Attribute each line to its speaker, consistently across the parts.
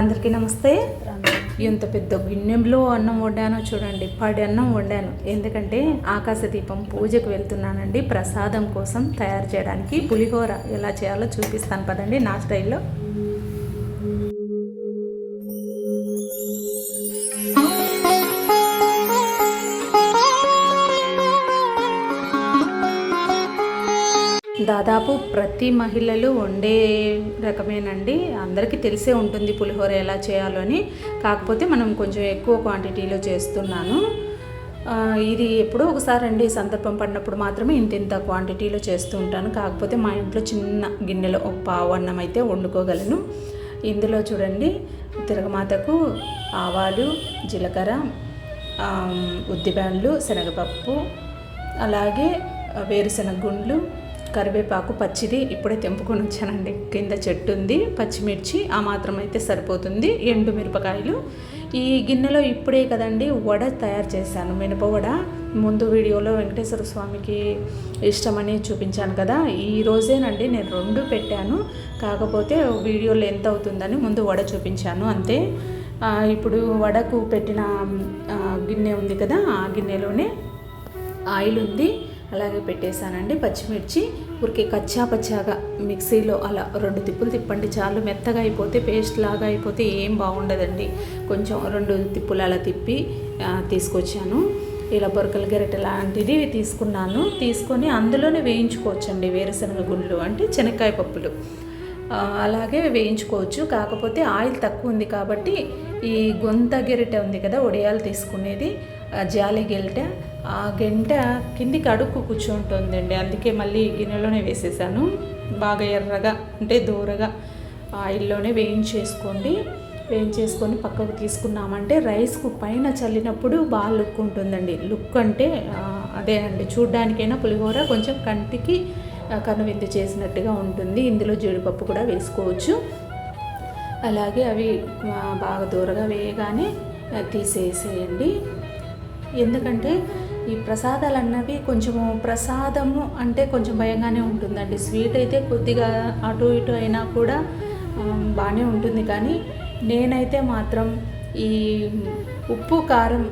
Speaker 1: అందరికీ నమస్తే. ఎంత పెద్ద గిన్నెలో అన్నం వండానో చూడండి పడి అన్నం వండాను. ఎందుకంటే ఆకాశ దీపం పూజకు వెళ్తున్నానండి. ప్రసాదం కోసం తయారు చేయడానికి పులిహోర ఎలా చేయాలో చూపిస్తాను పదండి నా స్టైల్లో. దాదాపు ప్రతి మహిళలు వండే రకమేనండి. అందరికీ తెలిసే ఉంటుంది పులిహోర ఎలా చేయాలో అని. కాకపోతే మనం కొంచెం ఎక్కువ క్వాంటిటీలో చేస్తున్నాను. ఇది ఎప్పుడో ఒకసారి అండి సందర్భం పడినప్పుడు మాత్రమే ఇంత ఇంత క్వాంటిటీలో చేస్తూ ఉంటాను. కాకపోతే మా ఇంట్లో చిన్న గిన్నెలో ఒక పావు అన్నం అయితే వండుకోగలను. ఇందులో చూడండి తిరగమాతకు ఆవాలు జీలకర్ర ఉద్దిబ్యాండ్లు శనగపప్పు అలాగే వేరుశనగ గుండ్లు కరివేపాకు పచ్చిది ఇప్పుడే తెంపుకొని వచ్చానండి. కింద చెట్టు ఉంది పచ్చిమిర్చి ఆ మాత్రం అయితే సరిపోతుంది. ఎండు మిరపకాయలు. ఈ గిన్నెలో ఇప్పుడే కదండి వడ తయారు చేశాను. మినప వడ. ముందు వీడియోలో వెంకటేశ్వర స్వామికి ఇష్టమని చూపించాను కదా. ఈ రోజేనండి నేను రెండు పెట్టాను. కాకపోతే వీడియోలో ఎంత అవుతుందని ముందు వడ చూపించాను అంతే. ఇప్పుడు వడకు పెట్టిన గిన్నె ఉంది కదా ఆ గిన్నెలోనే ఆయిల్ ఉంది. అలాగే పెట్టేశానండి పచ్చిమిర్చి ఊరికే కచ్చా పచ్చాగా మిక్సీలో అలా రెండు తిప్పులు తిప్పండి చాలు మెత్తగా అయిపోతే పేస్ట్ లాగా అయిపోతే ఏం బాగుండదండి. కొంచెం రెండు తిప్పులు అలా తిప్పి తీసుకొచ్చాను. ఇలా బొరకల గెరట లాంటిది తీసుకున్నాను. తీసుకొని అందులోనే వేయించుకోవచ్చండి వేరుశనగ గుండ్లు అంటే శనక్కాయ పప్పులు. అలాగే వేయించుకోవచ్చు. కాకపోతే ఆయిల్ తక్కువ ఉంది కాబట్టి ఈ గొంత గెరిట ఉంది కదా ఒడియాలు తీసుకునేది జాలి గెరిట ఆ గంట కిందికి అడుక్కు కూర్చుంటుందండి. అందుకే మళ్ళీ గిన్నెలోనే వేసేసాను. బాగా ఎర్రగా అంటే దూరగా ఆయిల్లోనే వేయించేసుకోండి. వేయించేసుకొని పక్కకు తీసుకున్నామంటే రైస్కు పైన చల్లినప్పుడు బాగా లుక్ ఉంటుందండి. లుక్ అంటే అదే అండి. చూడ్డానికైనా పులిహోర కొంచెం కంటికి కనువిందు చేసినట్టుగా ఉంటుంది. ఇందులో జీడిపప్పు కూడా వేసుకోవచ్చు. అలాగే అవి బాగా దూరగా వేయగానే తీసేసేయండి. ఎందుకంటే ఈ ప్రసాదాలు అన్నవి కొంచెము ప్రసాదము అంటే కొంచెం భయంగానే ఉంటుందండి. స్వీట్ అయితే కొద్దిగా అటు ఇటు అయినా కూడా బాగానే ఉంటుంది. కానీ నేనైతే మాత్రం ఈ ఉప్పు కారం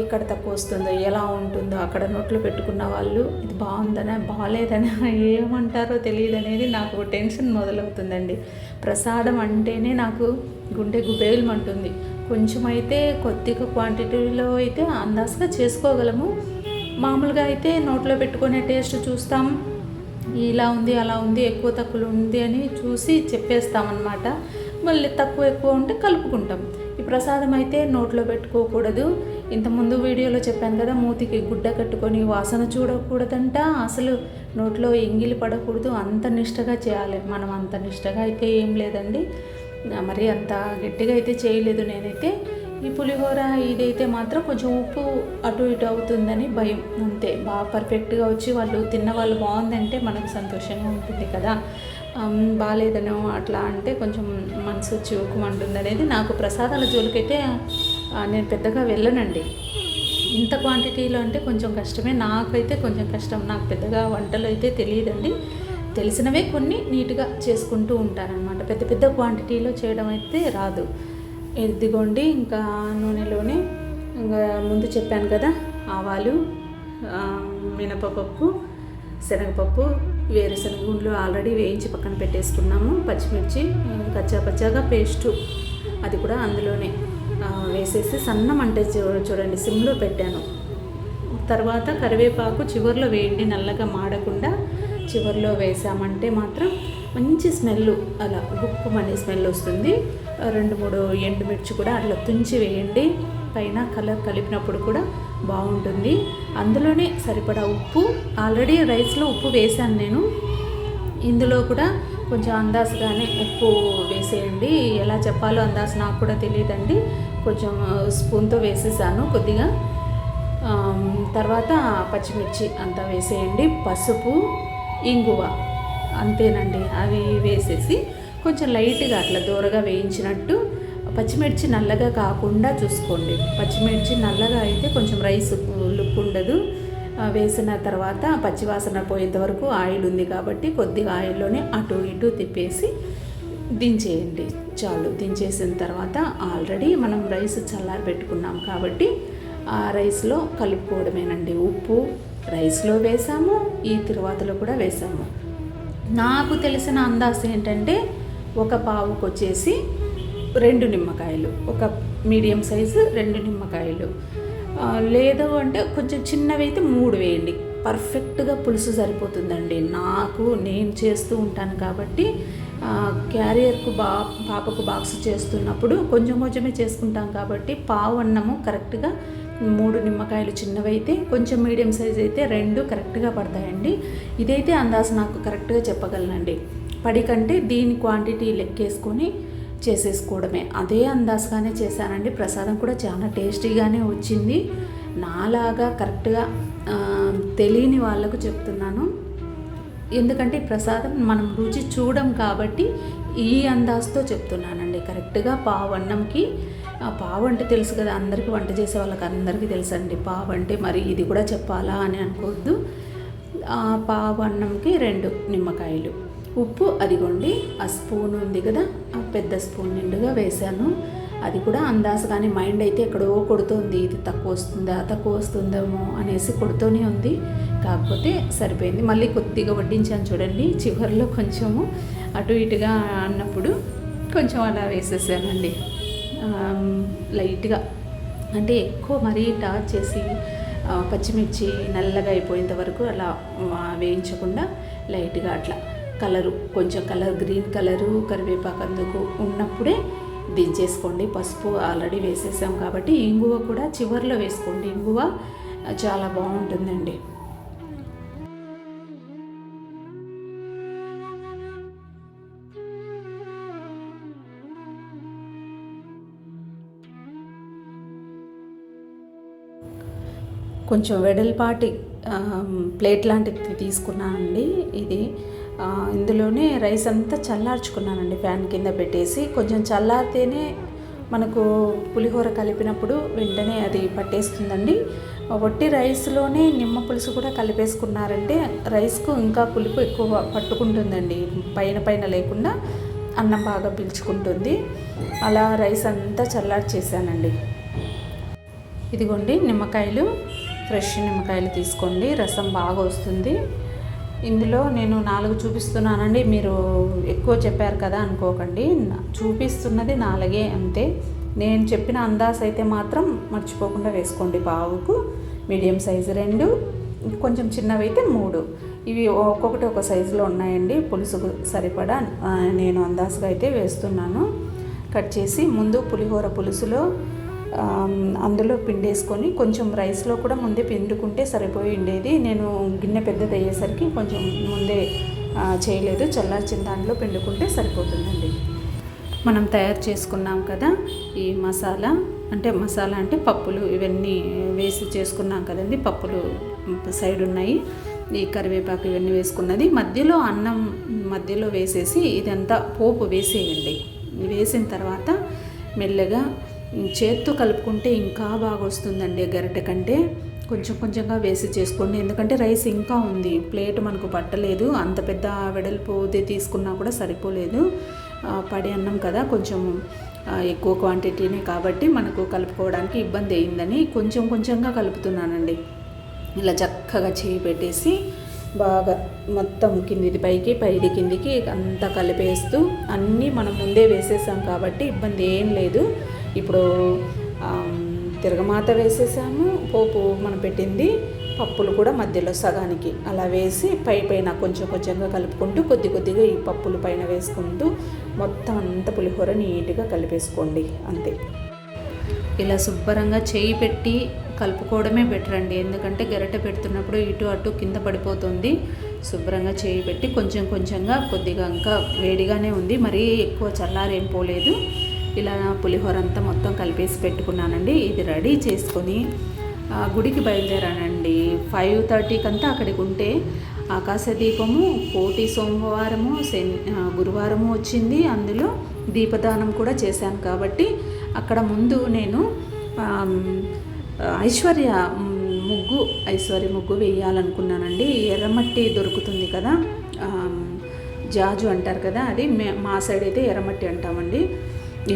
Speaker 1: ఎక్కడ తక్కువ వస్తుందో ఎలా ఉంటుందో అక్కడ నోట్లో పెట్టుకున్న వాళ్ళు ఇది బాగుందనా బాగాలేదనా ఏమంటారో తెలియదు అనేది నాకు టెన్షన్ మొదలవుతుందండి. ప్రసాదం అంటేనే నాకు గుండె గుబేలమంటుంది. కొంచెం అయితే కొద్దిగా క్వాంటిటీలో అయితే అందాజుగా చేసుకోగలము. మామూలుగా అయితే నోట్లో పెట్టుకునే టేస్ట్ చూస్తాం. ఇలా ఉంది అలా ఉంది ఎక్కువ తక్కువ ఉంది అని చూసి చెప్పేస్తామన్నమాట. మళ్ళీ తక్కువ ఎక్కువ ఉంటే కలుపుకుంటాం. ఈ ప్రసాదం అయితే నోట్లో పెట్టుకోకూడదు. ఇంతకుముందు వీడియోలో చెప్పాను కదా మూతికి గుడ్డ కట్టుకొని వాసన చూడకూడదంట. అసలు నోట్లో ఎంగిలి పడకూడదు. అంత నిష్టగా చేయాలి. మనం అంత నిష్టగా అయితే ఏం లేదండి. మరి అంత గట్టిగా అయితే చేయలేదు నేనైతే. ఈ పులిహోర ఇదైతే మాత్రం కొంచెం ఉప్పు అటు ఇటు అవుతుందని భయం. అంతే బాగా పర్ఫెక్ట్గా వచ్చి వాళ్ళు తిన్న వాళ్ళు బాగుందంటే మనకు సంతోషంగా ఉంటుంది కదా. బాగాలేదనో అట్లా అంటే కొంచెం మనసు చివుకుమంటుంది అనేది నాకు ప్రసాదాల జోలికైతే నేను పెద్దగా వెళ్ళనండి. ఇంత క్వాంటిటీలో అంటే కొంచెం కష్టమే. నాకైతే కొంచెం కష్టం. నాకు పెద్దగా వంటలు అయితే తెలియదండి. తెలిసినవే కొన్ని నీట్గా చేసుకుంటూ ఉంటానన్నమాట పెద్ద పెద్ద క్వాంటిటీలో చేయడం అయితే రాదు. ఎద్దిగోండి ఇంకా నూనెలోనే ఇంకా ముందు చెప్పాను కదా ఆవాలు మినపపప్పు శనగపప్పు వేరుశనగ గుండ్లు ఆల్రెడీ వేయించి పక్కన పెట్టేసుకున్నాము. పచ్చిమిర్చి కచ్చా పచ్చాగా పేస్టు అది కూడా అందులోనే వేసేసి సన్నం అంటే చూడండి సిమ్లో పెట్టాను. తర్వాత కరివేపాకు చివర్లో వేయండి నల్లగా మాడకుండా చివర్లో వేసామంటే మాత్రం మంచి స్మెల్ అలా ఉప్పు అనే స్మెల్ వస్తుంది. రెండు మూడు ఎండుమిర్చి కూడా అట్లా తుంచి వేయండి. పైన కలర్ కలిపినప్పుడు కూడా బాగుంటుంది. అందులోనే సరిపడా ఉప్పు ఆల్రెడీ రైస్లో ఉప్పు వేశాను నేను. ఇందులో కూడా కొంచెం అందాజుగానే ఉప్పు వేసేయండి. ఎలా చెప్పాలో అందాజు నాకు కూడా తెలియదండి. కొంచెం స్పూన్తో వేసేసాను కొద్దిగా. తర్వాత పచ్చిమిర్చి అంతా వేసేయండి. పసుపు ఇంగువ అంతేనండి. అవి వేసేసి కొంచెం లైట్గా అట్లా దూరగా వేయించినట్టు పచ్చిమిర్చి నల్లగా కాకుండా చూసుకోండి. పచ్చిమిర్చి నల్లగా అయితే కొంచెం రైస్ లుక్ ఉండదు. వేసిన తర్వాత పచ్చివాసన పోయేంత వరకు ఆయిల్ ఉంది కాబట్టి కొద్దిగా ఆయిల్లోనే అటు ఇటు తిప్పేసి దించేయండి. చాలు. దించేసిన తర్వాత ఆల్రెడీ మనం రైస్ చల్లారి పెట్టుకున్నాం కాబట్టి ఆ రైస్లో కలుపుకోవడమేనండి. ఉప్పు రైస్లో వేసాము ఈ తిరువాతలో కూడా వేసాము. నాకు తెలిసిన అందాజు ఏంటంటే ఒక పావుకు వచ్చేసి రెండు నిమ్మకాయలు ఒక మీడియం సైజు రెండు నిమ్మకాయలు. లేదు అంటే కొంచెం చిన్నవి అయితే మూడు వేయండి. పర్ఫెక్ట్గా పులుసు సరిపోతుందండి. నాకు నేను చేస్తూ ఉంటాను కాబట్టి క్యారియర్కు బా పాపకు బాక్స్ చేస్తున్నప్పుడు కొంచెం కొంచెమే చేసుకుంటాం కాబట్టి పావు అన్నము కరెక్ట్గా మూడు నిమ్మకాయలు చిన్నవైతే కొంచెం మీడియం సైజ్ అయితే రెండు కరెక్ట్గా పడతాయండి. ఇదైతే అందాజు నాకు కరెక్ట్గా చెప్పగలనండి. పడి కంటే దీని క్వాంటిటీ లెక్కేసుకొని చేసేసుకోవడమే. అదే అందాజుగానే చేశానండి. ప్రసాదం కూడా చాలా టేస్టీగానే వచ్చింది. నాలాగా కరెక్ట్గా తెలియని వాళ్ళకు చెప్తున్నాను. ఎందుకంటే ప్రసాదం మనం రుచి చూడం కాబట్టి ఈ అందాజుతో చెప్తున్నానండి. కరెక్ట్గా పావు అన్నంకి పావు అంటే తెలుసు కదా అందరికీ వంట చేసే వాళ్ళకి అందరికీ తెలుసండి. పావు అంటే మరి ఇది కూడా చెప్పాలా అని అనుకోవద్దు. ఆ పావు అన్నంకి రెండు నిమ్మకాయలు. ఉప్పు అదిగోండి ఆ స్పూన్ ఉంది కదా ఆ పెద్ద స్పూన్ నిండుగా వేశాను. అది కూడా అందాజు కానీ మైండ్ అయితే ఎక్కడో కొడుతుంది. ఇది తక్కువ వస్తుందా తక్కువ వస్తుందేమో అనేసి కొడుతూనే ఉంది. కాకపోతే సరిపోయింది. మళ్ళీ కొద్దిగా వడ్డించాను చూడండి. చివరిలో కొంచెము అటు ఇటుగా అన్నప్పుడు కొంచెం అలా వేసేసానండి. లైట్గా. అంటే ఎక్కువ మరీ టార్చ్ చేసి పచ్చిమిర్చి నల్లగా అయిపోయేంత వరకు అలా వేయించకుండా లైట్గా అట్లా కలరు కొంచెం కలర్ గ్రీన్ కలరు కరివేపాకు అందుకు ఉన్నప్పుడే దించేసుకోండి. పసుపు ఆల్రెడీ వేసేసాం కాబట్టి ఇంగువ కూడా చివర్లో వేసుకోండి. ఇంగువ చాలా బాగుంటుందండి. కొంచెం వెడల్పాటి ప్లేట్ లాంటిది తీసుకున్నానండి ఇది. ఇందులోనే రైస్ అంతా చల్లార్చుకున్నానండి ఫ్యాన్ కింద పెట్టేసి. కొంచెం చల్లారితేనే మనకు పులిహోర కలిపినప్పుడు వెంటనే అది పట్టేస్తుందండి. వట్టి రైస్లోనే నిమ్మ పులుసు కూడా కలిపేసుకున్నారంటే రైస్కు ఇంకా పులుపు ఎక్కువ పట్టుకుంటుందండి. పైన పైన లేకుండా అన్నం బాగా పీల్చుకుంటుంది. అలా రైస్ అంతా చల్లార్చేసానండి ఇదిగోండి నిమ్మకాయలు. ఫ్రెష్ నిమ్మకాయలు తీసుకోండి. రసం బాగా వస్తుంది. ఇందులో నేను నాలుగు చూపిస్తున్నానండి. మీరు ఎక్కువ చెప్పారు కదా అనుకోకండి. చూపిస్తున్నది నాలుగే అంతే. నేను చెప్పిన అందాస్ అయితే మాత్రం మర్చిపోకుండా వేసుకోండి పావుకు. మీడియం సైజు రెండు కొంచెం చిన్నవి అయితే మూడు. ఇవి ఒక్కొక్కటి ఒక సైజులో ఉన్నాయండి. పులుసుకు సరిపడా నేను అందాసుగా అయితే వేస్తున్నాను. కట్ చేసి ముందు పులిహోర పులుసులో అందులో పిండేసుకొని కొంచెం రైస్లో కూడా ముందే పిండుకుంటే సరిపోయి ఉండేది. నేను గిన్నె పెద్దది అయ్యేసరికి కొంచెం ముందే చేయలేదు. చల్లార్చిన దాంట్లో పిండుకుంటే సరిపోతుందండి. మనం తయారు చేసుకున్నాం కదా ఈ మసాలా అంటే మసాలా అంటే పప్పులు ఇవన్నీ వేసి చేసుకున్నాం కదండి. పప్పులు సైడ్ ఉన్నాయి. ఈ కరివేపాకు ఇవన్నీ వేసుకున్నది. మధ్యలో అన్నం మధ్యలో వేసేసి ఇదంతా పోపు వేసేయండి. వేసిన తర్వాత మెల్లగా చేత్తో కలుపుకుంటే ఇంకా బాగా వస్తుందండి గరిటె కంటే. కొంచెం కొంచెంగా వేసి చేసుకోండి. ఎందుకంటే రైస్ ఇంకా ఉంది. ప్లేట్ మనకు పట్టలేదు. అంత పెద్ద వెడల్పు తీసుకున్నా కూడా సరిపోలేదు. పడే పడి అన్నం కదా. కొంచెం ఎక్కువ క్వాంటిటీనే కాబట్టి మనకు కలుపుకోవడానికి ఇబ్బంది అయిందని కొంచెం కొంచెంగా కలుపుతున్నానండి. ఇలా చక్కగా చేయి పెట్టేసి బాగా మొత్తం కిందిది పైకి పైది కిందికి అంతా కలిపేస్తూ అన్నీ మనం ముందే వేసేసాం కాబట్టి ఇబ్బంది ఏం లేదు. ఇప్పుడు తిరగమాత వేసేసాము పోపు మనం పెట్టింది పప్పులు కూడా మధ్యలో సగానికి అలా వేసి పై పైన కొంచెం కొంచెంగా కలుపుకుంటూ కొద్ది కొద్దిగా ఈ పప్పులు పైన వేసుకుంటూ మొత్తం అంత పులిహోర నీట్గా కలిపేసుకోండి అంతే. ఇలా శుభ్రంగా చేయి పెట్టి కలుపుకోవడమే బెటర్ అండి. ఎందుకంటే గరిటె పెడుతున్నప్పుడు ఇటు అటు కింద పడిపోతుంది. శుభ్రంగా చేయి పెట్టి కొంచెం కొంచెంగా కొద్దిగా ఇంకా వేడిగానే ఉంది. మరీ ఎక్కువ చల్లారేం పోలేదు. ఇలా పులిహోర అంతా మొత్తం కలిపేసి పెట్టుకున్నానండి. ఇది రెడీ చేసుకొని ఆ, గుడికి బయలుదేరానండి. ఫైవ్ థర్టీకి అంతా అక్కడికి ఉంటే ఆకాశ దీపము కోటి సోమవారము శని గురువారము వచ్చింది. అందులో దీపదానం కూడా చేశాను కాబట్టి అక్కడ ముందు నేను ఐశ్వర్య ముగ్గు ఐశ్వర్య ముగ్గు వేయాలనుకున్నానండి. ఎర్రమట్టి దొరుకుతుంది కదా జాజు అంటారు కదా అది మే మా సైడ్ అయితే ఎర్రమట్టి అంటామండి.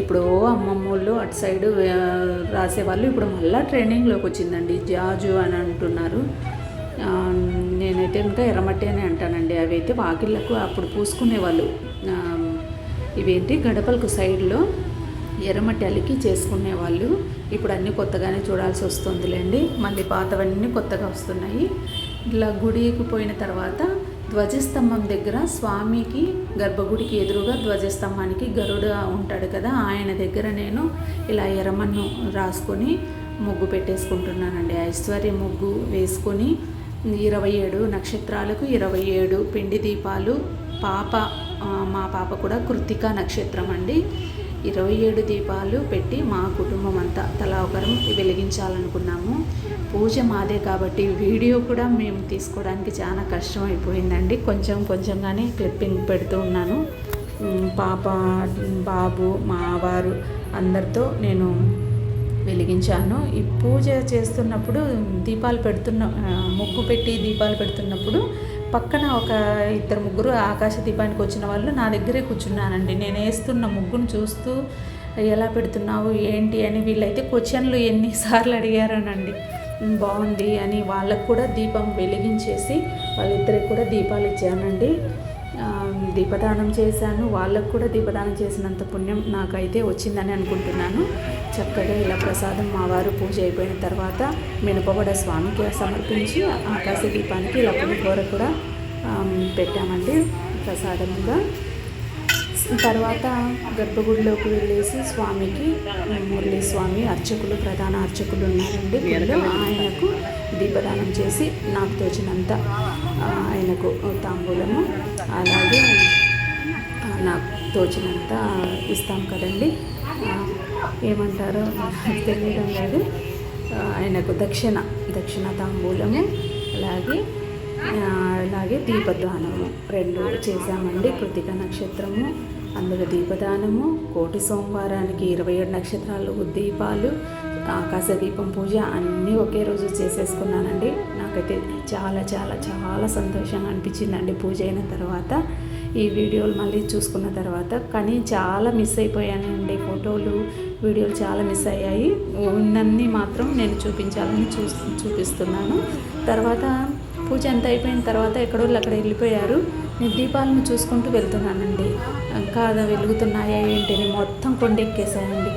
Speaker 1: ఇప్పుడు అమ్మమ్మ వాళ్ళు అటు సైడ్ రాసేవాళ్ళు ఇప్పుడు మళ్ళీ ట్రైనింగ్లోకి వచ్చిందండి. జాజు అని అంటున్నారు. నేనైతే ఇంకా ఎర్రమట్టి అని అంటానండి. అవి అయితే వాకిళ్ళకు అప్పుడు పూసుకునేవాళ్ళు. ఇవేంటి గడపలకు సైడ్లో ఎర్రమట్టి అలికి చేసుకునేవాళ్ళు ఇప్పుడు అన్నీ కొత్తగానే చూడాల్సి వస్తుందిలేండి. మళ్ళీ పాతవన్నీ కొత్తగా వస్తున్నాయి. ఇలా గుడికి పోయిన తర్వాత ధ్వజస్తంభం దగ్గర స్వామికి గర్భగుడికి ఎదురుగా ధ్వజస్తంభానికి గరుడ ఉంటాడు కదా ఆయన దగ్గర నేను ఇలా ఎర్రమన్ను రాసుకొని ముగ్గు పెట్టేసుకుంటున్నానండి. ఐశ్వర్య ముగ్గు వేసుకొని ఇరవై ఏడు నక్షత్రాలకు ఇరవై ఏడు పిండి దీపాలు పాప మా పాప కూడా కృతిక నక్షత్రం అండి. ఇరవై ఏడు దీపాలు పెట్టి మా కుటుంబం అంతా తలా ఒకరం వెలిగించాలనుకున్నాము. పూజ మాదే కాబట్టి వీడియో కూడా మేము తీసుకోవడానికి చాలా కష్టం అయిపోయిందండి కొంచెం కొంచెంగానే క్లిప్పింగ్ పెడుతూ ఉన్నాను. పాప బాబు మావారు అందరితో నేను వెలిగించాను. ఈ పూజ చేస్తున్నప్పుడు దీపాలు పెడుతున్న ముక్కు ముగ్గు పెట్టి దీపాలు పెడుతున్నప్పుడు పక్కన ఒక ఇద్దరు ముగ్గురు ఆకాశ దీపానికి వచ్చిన వాళ్ళు నా దగ్గరే కూర్చున్నానండి. నేను వేస్తున్న ముగ్గును చూస్తూ ఎలా పెడుతున్నావు? ఏంటి? అని వీళ్ళైతే క్వశ్చన్లు ఎన్నిసార్లు అడిగారనండి. బాగుంది అని వాళ్ళకు కూడా దీపం వెలిగించేసి వాళ్ళిద్దరికి కూడా దీపాలు ఇచ్చానండి. దీపదానం చేశాను. వాళ్ళకు కూడా దీపదానం చేసినంత పుణ్యం నాకైతే వచ్చిందని అనుకుంటున్నాను. చక్కగా ఇలా ప్రసాదం మా వారు పూజ అయిపోయిన తర్వాత మినపబడ స్వామికి సమర్పించి ఆకాశ దీపానికి ఇలా పులిహోర కూడా పెట్టామండి ప్రసాదముగా. తర్వాత గర్భగుడిలోకి వెళ్ళేసి స్వామికి మురళీ స్వామి అర్చకులు ప్రధాన అర్చకులు ఉన్నారండి. వీళ్ళు ఆయనకు దీపదానం చేసి నాకు తోచినంత ఆయనకు తాంబూలము అలాగే నాకు తోచినంత ఇస్తాం కదండి. ఏమంటారో తెలియడం లేదు. ఆయనకు దక్షిణ దక్షిణ తాంబూలము అలాగే అలాగే దీపదానము. రెండు చేశామండి. కృతిక నక్షత్రము అందులో దీపదానము కోటి సోమవారానికి ఇరవై ఏడు నక్షత్రాలు దీపాలు ఆకాశ దీపం పూజ అన్నీ ఒకే రోజు చేసేసుకున్నానండి. నాకైతే చాలా చాలా చాలా సంతోషంగా అనిపించిందండి పూజ అయిన తర్వాత. ఈ వీడియోలు మళ్ళీ చూసుకున్న తర్వాత. కానీ చాలా మిస్ అయిపోయానండి ఫోటోలు వీడియోలు చాలా మిస్ అయ్యాయి. ఉన్నన్ని మాత్రం నేను చూపించాలని చూ చూపిస్తున్నాను. తర్వాత పూజ అంతా అయిపోయిన తర్వాత ఎక్కడో అక్కడ వెళ్ళిపోయారు. నేను దీపాలను చూసుకుంటూ వెళ్తున్నానండి. ఇంకా వెలుగుతున్నాయా ఏంటి అని మొత్తం కొండెక్కేసానండి